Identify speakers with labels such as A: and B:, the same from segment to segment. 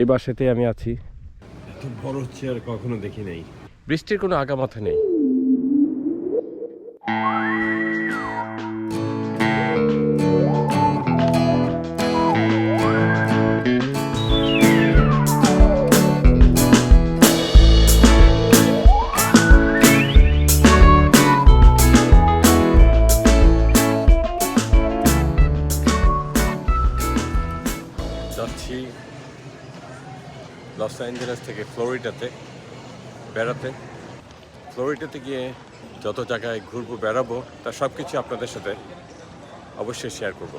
A: এই বাসাতে আমি আছি।
B: এত বড় চেয়ার কখনো দেখি নাই।
A: বৃষ্টির কোনো আগামাথা নেই। যাচ্ছি। লস অ্যাঞ্জেলেস থেকে ফ্লোরিডাতে বেড়াতে। ফ্লোরিডাতে গিয়ে যত জায়গায় ঘুরবো, বেড়াবো তার সব কিছু আপনাদের সাথে অবশ্যই শেয়ার করব।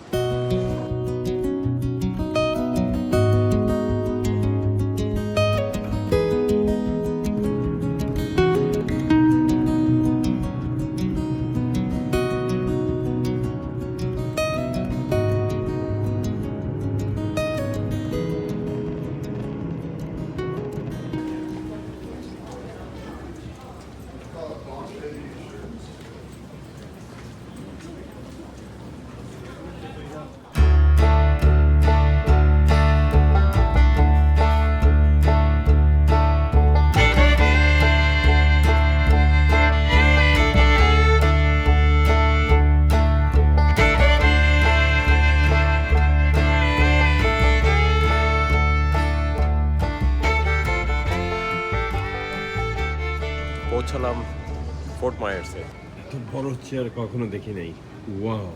A: ফোর্ট মায়ার্সে
B: এত বড় চেয়ার কখনো দেখি নাই। ওয়াও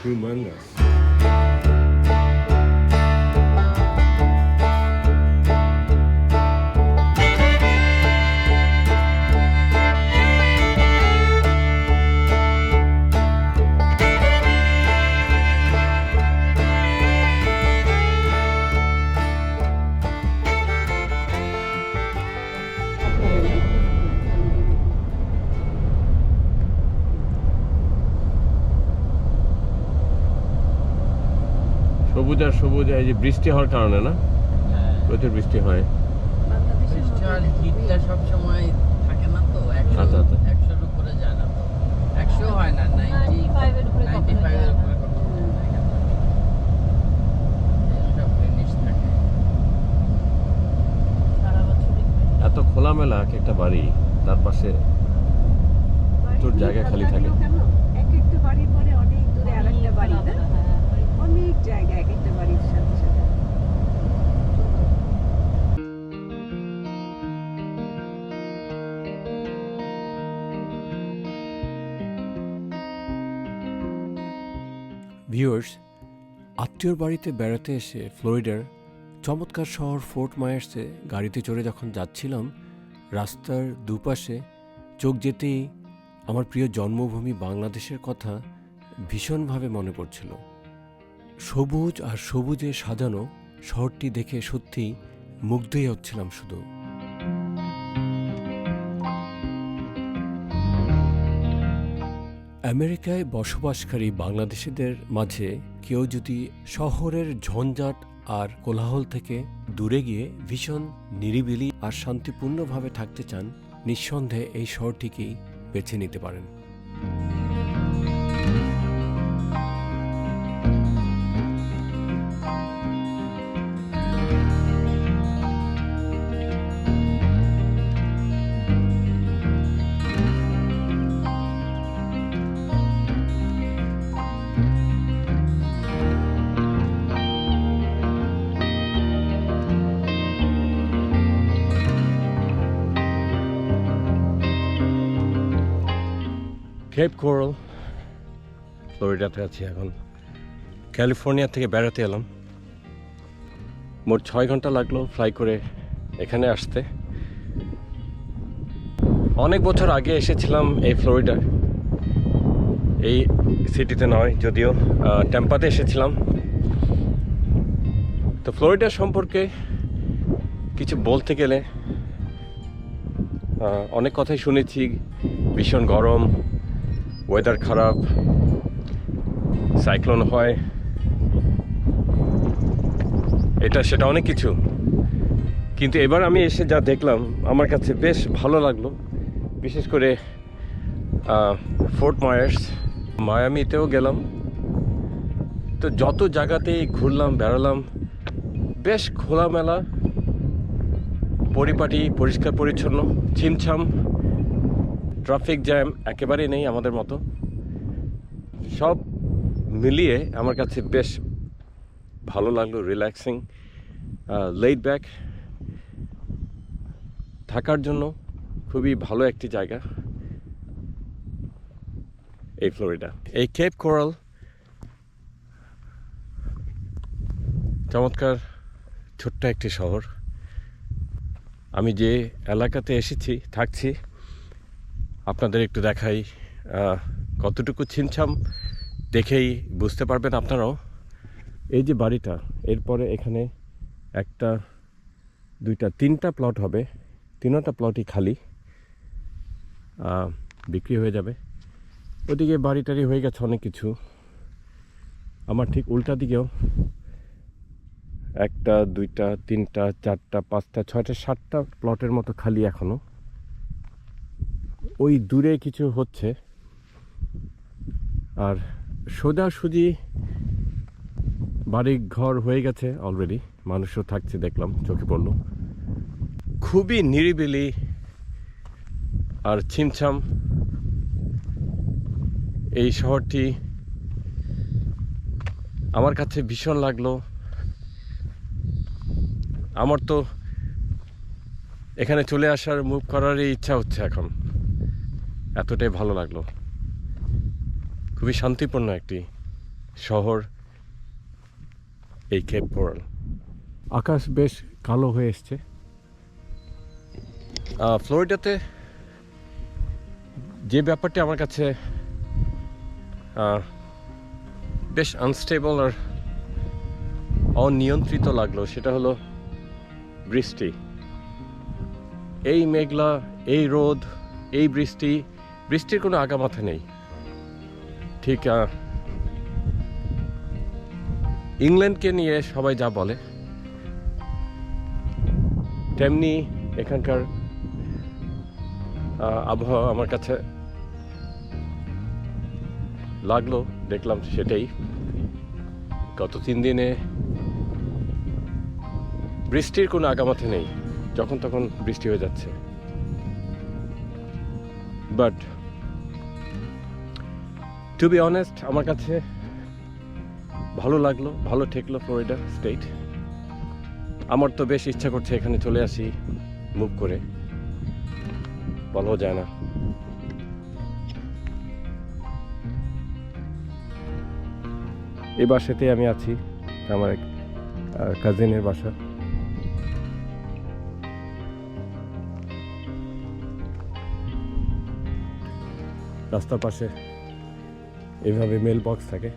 B: হিউম্যাঙ্গাস
A: সবুজ আর সবুজ এই যে বৃষ্টি হওয়ার কারণে না? প্রচুর বৃষ্টি হয়।
C: বৃষ্টি আর হিটটা সবসময় থাকে না তো একশো
A: আচ্ছা, আচ্ছা।
C: একশোর উপরে যায় না তো। একশো হয় না
D: 95 এর উপরে
C: নাইনটি
D: কখনো
C: ফাইভের
D: যায় না।
C: উপরে কখনো যায় না। এইসব জিনিস থাকে।
D: সারা বছরই
A: এত খোলামেলা এক একটা বাড়ি তার পাশে তোর জায়গা খালি থাকে।
E: এক একটা বাড়ির পরে অনেক দূরে আর একটা বাড়ি না?
F: ভিউয়ার্স আত্মীয়র বাড়িতে বেড়াতে এসে ফ্লোরিডার চমৎকার শহর ফোর্ট মায়ার্সে গাড়িতে চড়ে যখন যাচ্ছিলাম, রাস্তার দুপাশে চোখ যেতেই আমার প্রিয় জন্মভূমি বাংলাদেশের কথা ভীষণভাবে মনে পড়ছিল। সবুজ আর সবুজে সাজানো শহরটি দেখে সত্যিই মুগ্ধই হচ্ছিলাম শুধু। আমেরিকায় বসবাসকারী বাংলাদেশিদের মাঝে কেউ যদি শহরের ঝঞ্ঝাট আর কোলাহল থেকে দূরে গিয়ে ভীষণ নিরিবিলি আর শান্তিপূর্ণভাবে থাকতে চান, নিঃসন্দেহে এই শহরটিকেই বেছে নিতে পারেন।
A: কেপ কোরাল ফ্লোরিডাতে আছি এখন। ক্যালিফোর্নিয়া থেকে বেড়াতে এলাম। মোট ছয় ঘণ্টা লাগল ফ্লাই করে এখানে আসতে। অনেক বছর আগে এসেছিলাম এই ফ্লোরিডা এই সিটিতে নয়, যদিও টেম্পাতে এসেছিলাম। তো ফ্লোরিডা সম্পর্কে কিছু বলতে গেলে অনেক কথাই শুনেছি। ভীষণ গরম ওয়েদার খারাপ সাইক্লোন হয়। এটা সেটা অনেক কিছু। কিন্তু এবার আমি এসে যা দেখলাম, আমার কাছে বেশ ভালো লাগল। বিশেষ করে ফোর্ট মায়ার্স মায়ামিতেও গেলাম। তো যত জায়গাতেই ঘুরলাম, বেড়ালাম, বেশ খোলামেলা, পরিপাটি, পরিষ্কার, পরিচ্ছন্ন, ছিমছাম। ট্রাফিক জ্যাম একেবারেই নেই আমাদের মতো। সব মিলিয়ে আমার কাছে বেশ ভালো লাগল রিল্যাক্সিং লেট ব্যাক থাকার জন্য খুবই ভালো একটি জায়গা এই ফ্লোরিডা। এই কেপ কোরাল। চমৎকার, ছোট্ট একটি শহর। আমি যে এলাকাতে এসেছি, থাকছি আপনাদের একটু দেখাই কতটুকু ছিমছাম দেখেই বুঝতে পারবেন আপনারাও। এই যে বাড়িটা, এরপরে এখানে একটা, দুইটা, তিনটা প্লট হবে। তিনটা প্লটই খালি বিক্রি হয়ে যাবে। ওদিকে বাড়ি টাড়ি হয়ে গেছে অনেক কিছু। আমার ঠিক উল্টা দিকেও একটা, দুইটা, তিনটা, চারটা, পাঁচটা, ছয়টা, সাতটা প্লটের মতো খালি এখনও। ওই দূরে কিছু হচ্ছে। আর সোজাসুজি বাড়ি ঘর হয়ে গেছে অলরেডি মানুষও থাকছে, দেখলাম, চোখে পড়ল। খুবই নিরিবিলি আর ছিমছাম এই শহরটি আমার কাছে ভীষণ লাগল। আমার তো এখানে চলে আসার মুভ করারই ইচ্ছা হচ্ছে এখন। এতটাই ভালো লাগল। খুবই শান্তিপূর্ণ একটি শহর এই কেপ কোরাল আকাশ বেশ কালো হয়ে এসছে। ফ্লোরিডাতে যে ব্যাপারটি আমার কাছে বেশ আনস্টেবল আর অনিয়ন্ত্রিত লাগল সেটা হলো বৃষ্টি। এই মেঘলা এই রোদ এই বৃষ্টি বৃষ্টির কোনো আগামাথা নেই। ঠিক ইংল্যান্ডকে নিয়ে সবাই যা বলে, তেমনি এখানকার আবহাওয়া আমার কাছে লাগল, দেখলাম সেটাই। গত তিন দিনে বৃষ্টির কোনো আগামাথা নেই, যখন তখন বৃষ্টি হয়ে যাচ্ছে। বাট টু বি অনেস্ট আমার কাছে ভালো লাগল, ভালো ঠেকলো ফ্লোরিডা স্টেট আমার তো বেশ ইচ্ছা করছে এখানে চলে আসি মুভ করে। বলাও যায় না। এই বাসাতে আমি আছি, আমার এক কাজিনের বাসা। রাস্তার পাশে এইভাবে মেল বক্স থাকে।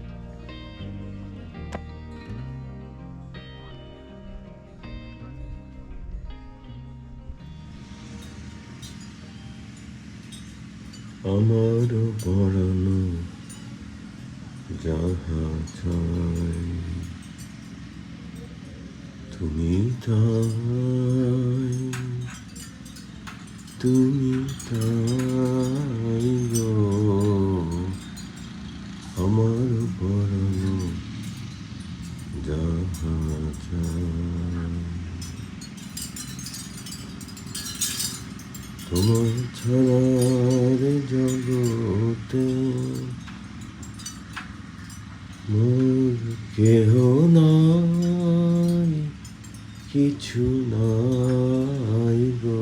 A: আমার পড়ানো যাহা চাই তুমি তাই তুমি তাই গো আমার পড়ানো যাহা চাই তোমার ছাড়ার জগতে মোর কেহ নাই, কিছু নাই গো।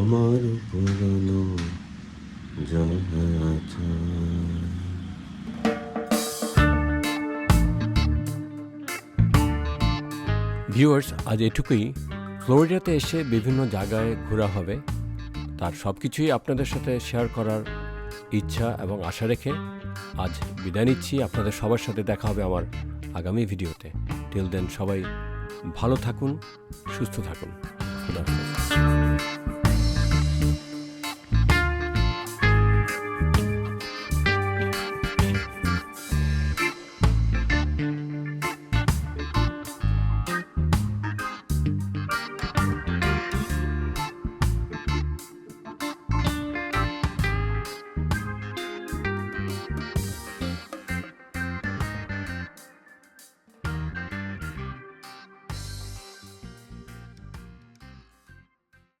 A: আমার যাহা চাই
F: ভিউয়ার্স, আজ এটুকুই। ফ্লোরিডাতে এসে বিভিন্ন জায়গায় ঘোরা হবে। তার সব কিছুই আপনাদের সাথে শেয়ার করার ইচ্ছা এবং আশা রেখে আজ বিদায় নিচ্ছি। আপনাদের সবার সাথে দেখা হবে আমার আগামী ভিডিওতে। টিল দেন সবাই ভালো থাকুন, সুস্থ থাকুন। খুদা।